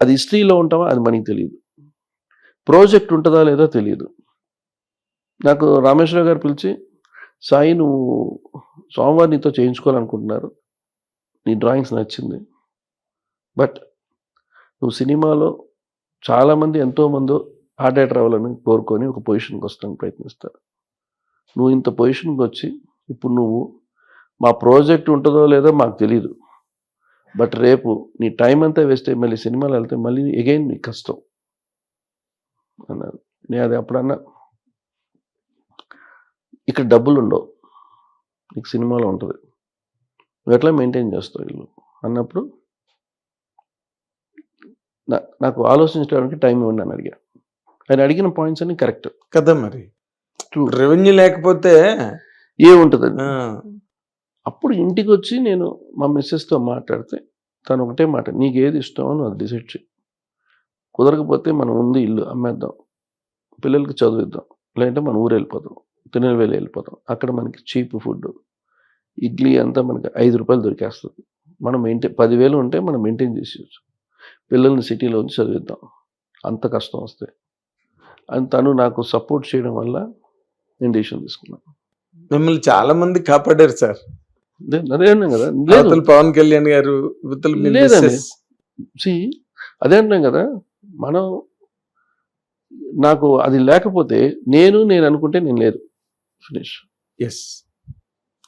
అది హిస్టరీలో ఉంటామా? అది మనకి తెలియదు ప్రాజెక్ట్ ఉంటుందా లేదో తెలియదు నాకు రామేశ్వర గారు పిలిచి సాయి నువ్వు సోమవారం నీతో చేయించుకోవాలనుకుంటున్నారు. నీ డ్రాయింగ్స్ నచ్చింది. బట్ నువ్వు సినిమాలో చాలామంది ఎంతోమంది ఆర్ట్ డైరెక్టర్ అవ్వాలని కోరుకొని ఒక పొజిషన్కి వస్తానికి ప్రయత్నిస్తారు. నువ్వు ఇంత పొజిషన్కి వచ్చి ఇప్పుడు నువ్వు మా ప్రాజెక్ట్ ఉంటుందో లేదో మాకు తెలియదు బట్ రేపు నీ టైం అంతా వేస్ట్ అయ్యి మళ్ళీ సినిమాలు వెళ్తే మళ్ళీ ఎగైన్ నీకు కష్టం. అన్నారు నేను అది అప్పుడన్నా ఇక్కడ డబ్బులు ఉండవు. నీకు సినిమాలో ఉంటుంది. నువ్వు ఎట్లా మెయింటైన్ చేస్తావు వీళ్ళు అన్నప్పుడు నాకు ఆలోచించడానికి టైం ఇవ్వండి అని అడిగా. ఆయన అడిగిన పాయింట్స్ అన్ని కరెక్ట్ కదా మరి. రెవెన్యూ లేకపోతే ఏముంటుంది? అప్పుడు ఇంటికి వచ్చి నేను మా మిస్సెస్తో మాట్లాడితే తను ఒకటే మాట నీకు ఏది ఇష్టమో నువ్వు అది డిసైడ్ చేయి. కుదరకపోతే మనం ఉంది ఇల్లు అమ్మేద్దాం పిల్లలకి చదివిద్దాం లేదంటే మన ఊరు వెళ్ళిపోతాం తిరునెల్వేలి వెళ్ళిపోతాం. అక్కడ మనకి చీప్ ఫుడ్ ఇడ్లీ అంతా మనకి ఐదు రూపాయలు దొరికేస్తుంది. మనం మెయింటైన్ పదివేలు ఉంటే మనం మెయింటైన్ చేసేయచ్చు. పిల్లల్ని సిటీలో ఉంచి చదివిద్దాం. అంత కష్టం వస్తే. అని తను నాకు సపోర్ట్ చేయడం వల్ల నేను డిసిషన్ తీసుకున్నాను. మిమ్మల్ని చాలామంది కాపాడారు సార్. అదే అన్నాం కదా. లేదు. పవన్ కళ్యాణ్ గారు లేదండి. సి అదే అంటున్నాం కదా. మనం నాకు అది లేకపోతే నేను నేను అనుకుంటే నేను లేదు ఫినిష్ ఎస్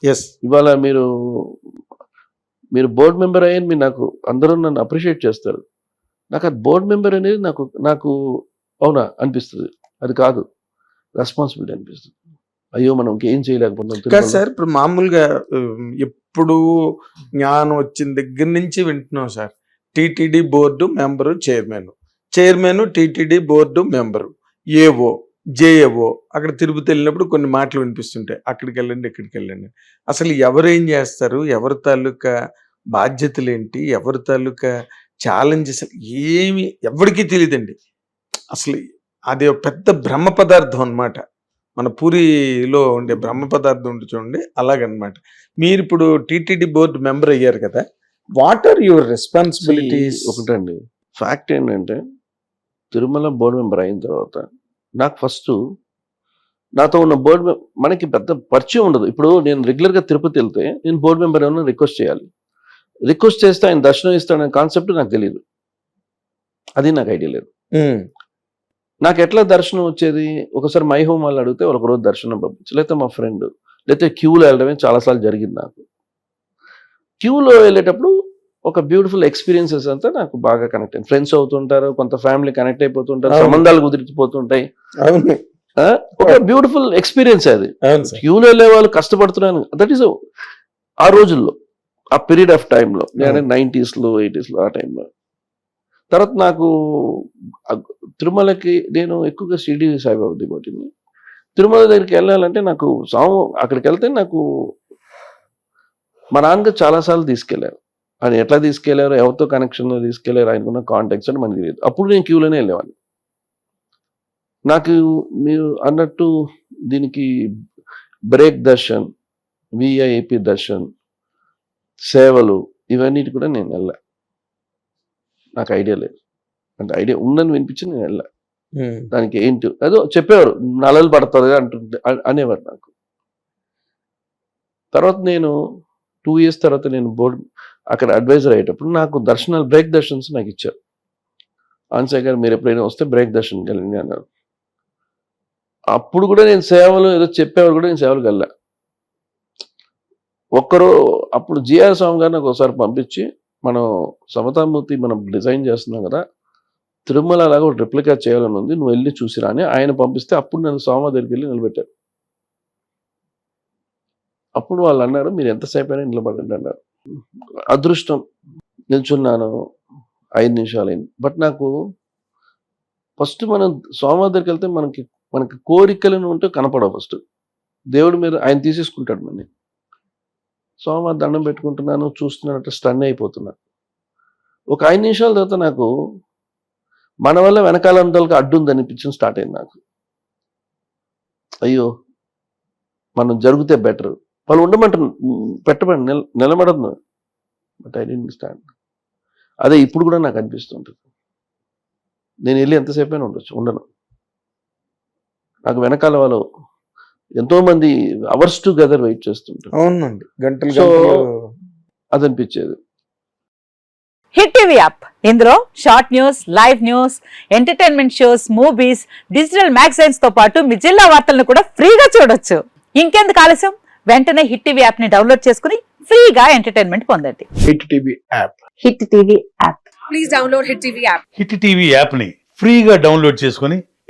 ఎస్ ఇవాళ మీరు మీరు బోర్డ్ మెంబర్ అయ్యని మీరు నాకు అందరూ నన్ను అప్రిషియేట్ చేస్తారు. నాకు అది బోర్డ్ మెంబర్ అనేది నాకు నాకు అవునా అనిపిస్తుంది. అది కాదు. రెస్పాన్సిబిలిటీ అనిపిస్తుంది. అయ్యో మనం ఇంకేం చేయలేకపోతున్నాం కాదు సార్ ఇప్పుడు మామూలుగా ఎప్పుడు జ్ఞానం వచ్చిన దగ్గర నుంచి వింటున్నాం sir. TTD board member chairman. Chairman TTD board member. AO JAO అక్కడ తిరుపతి వెళ్ళినప్పుడు కొన్ని మాటలు వినిపిస్తుంటాయి. అక్కడికి వెళ్ళండి ఇక్కడికి వెళ్ళండి. అసలు ఎవరేం చేస్తారు? ఎవరి తాలూకా బాధ్యతలు ఏంటి ఎవరి తాలూకా ఛాలెంజెస్ ఏమి ఎవరికీ తెలియదండి అసలు అది ఒక పెద్ద బ్రహ్మ పదార్థం అన్నమాట. మన పూరిలో ఉండే బ్రహ్మ పదార్థం ఉండి చూడండి అలాగనమాట. మీరు ఇప్పుడు టిటిడి బోర్డు మెంబర్ అయ్యారు కదా వాట్ ఆర్ యువర్ రెస్పాన్సిబిలిటీస్ ఒకటండి. ఫ్యాక్ట్ ఏంటంటే తిరుమల బోర్డు మెంబర్ అయిన తర్వాత నాకు ఫస్ట్ నాతో ఉన్న బోర్డు మనకి పెద్ద పరిచయం ఉండదు. ఇప్పుడు నేను రెగ్యులర్గా తిరుపతి వెళ్తే నేను బోర్డు మెంబర్ ఏమైనా రిక్వెస్ట్ చేయాలి. రిక్వెస్ట్ చేస్తే ఆయన దర్శనం ఇస్తాడనే కాన్సెప్ట్ నాకు తెలియదు అది నాకు ఐడియా లేదు. నాకు ఎట్లా దర్శనం వచ్చేది? ఒకసారి మై హోమ్ వాళ్ళు అడిగితే ఒక రోజు దర్శనం పంపించి లేకపోతే మా ఫ్రెండ్ లేకపోతే క్యూలో వెళ్ళడమే చాలాసార్లు జరిగింది నాకు. క్యూలో వెళ్ళేటప్పుడు ఒక బ్యూటిఫుల్ ఎక్స్పీరియన్సెస్ అంతా నాకు బాగా కనెక్ట్ అయింది ఫ్రెండ్స్ అవుతుంటారు కొంత ఫ్యామిలీ కనెక్ట్ అయిపోతుంటారు. సంబంధాలు కుదిరిపోతుంటాయి? ఒక బ్యూటిఫుల్ ఎక్స్పీరియన్స్ అది. క్యూలో వెళ్ళే వాళ్ళు కష్టపడుతున్నాను దట్ ఈస్ ఆ రోజుల్లో ఆ పీరియడ్ ఆఫ్ టైంలో నేను అవును. నైంటీస్లో ఎయిటీస్లో ఆ టైంలో తర్వాత నాకు తిరుమలకి నేను ఎక్కువగా షిరిడి సాయిబాబా దిగొట్టింది తిరుమల దగ్గరికి వెళ్ళాలంటే నాకు సాము అక్కడికి వెళ్తే నాకు మా నాన్నగారు చాలాసార్లు తీసుకెళ్ళారు. ఆయన ఎట్లా తీసుకెళ్ళారు ఎవరితో కనెక్షన్లో తీసుకెళ్ళారు ఆయనకున్న కాంటాక్ట్స్ అని మనకి తెలియదు. అప్పుడు నేను క్యూలోనే వెళ్ళేవాడిని. నాకు మీరు అన్నట్టు దీనికి బ్రేక్ దర్శన్ విఐఏపీ దర్శన్ సేవలు ఇవన్నిటి కూడా నేను వెళ్ళాను నాకు ఐడియా లేదు. అంటే ఐడియా ఉందని వినిపించి నేను వెళ్ళా. దానికి ఏంటి? అదో చెప్పేవారు నలలు పడుతుంది అంటుంటే అ- అనేవారు నాకు. తర్వాత నేను టూ ఇయర్స్ తర్వాత నేను బోర్డు అక్కడ అడ్వైజర్ అయ్యేటప్పుడు నాకు దర్శనాలు బ్రేక్ దర్శన్స్ నాకు ఇచ్చారు. ఆన్సర్ గారు మీరు ఎప్పుడైనా వస్తే బ్రేక్ దర్శనం వెళ్ళండి అన్నారు. అప్పుడు కూడా నేను సేవలు ఏదో చెప్పేవారు కూడా నేను సేవలకు వెళ్ళా. ఒక్కరో అప్పుడు జిఆర్ స్వామి గారు నాకు ఒకసారి పంపించి మనం సమతామూర్తి మనం డిజైన్ చేస్తున్నాం కదా తిరుమల అలాగా ఒక రిప్లికా చేయాలని ఉంది. నువ్వు వెళ్ళి చూసిరా అని ఆయన పంపిస్తే అప్పుడు నన్ను సోమ దగ్గరికి వెళ్ళి నిలబెట్టారు. అప్పుడు వాళ్ళు అన్నారు మీరు ఎంతసేపు అయినా నిలబడండి అన్నారు. అదృష్టం. నిల్చున్నాను. ఐదు నిమిషాలు అయింది బట్ నాకు ఫస్ట్ మనం స్వామి దగ్గరికి వెళ్తే మనకి మనకి కోరికలను ఉంటే కనపడవు ఫస్ట్. దేవుడి మీద ఆయన తీసేసుకుంటాడు మనని. స్వామి దండం పెట్టుకుంటున్నాను చూస్తున్నానంటే స్టన్ అయిపోతున్నాను ఒక ఐదు నిమిషాల తర్వాత నాకు మన వల్ల వెనకాల అడ్డుంది అడ్డు స్టార్ట్ అయింది నాకు. అయ్యో మనం జరిగితే బెటర్. వాళ్ళు ఉండమంటారు పెట్టబడి నిల నిలబడదు బట్ ఐ డెంట్ స్టాండ్ అదే ఇప్పుడు కూడా నాకు అనిపిస్తుంటుంది. నేను వెళ్ళి ఎంతసేపు అయినా ఉండొచ్చు ఉండను. నాకు వెనకాల వాళ్ళు ఎంతో మంది అవర్స్ టుగెదర్ వెయిట్ చేస్తుంటారు. అవునండి. గంటలు అనిపించేది హిట్ టీవీ యాప్ ఇందులో short news live news entertainment shows movies digital మ్యాగజైన్స్తో పాటు మీ జిల్లా వార్తలను కూడా ఫ్రీగా చూడొచ్చు. ఇంకెందుకు ఆలస్యం? వెంటనే హిట్ టీవీ యాప్ని డౌన్లోడ్ చేసుకుని ఫ్రీగా ఎంటర్టైన్మెంట్ పొందండి. Hit TV app hit TV app please download Hit TV app. Hit TV యాప్ని ఫ్రీగా డౌన్లోడ్ చేసుకొని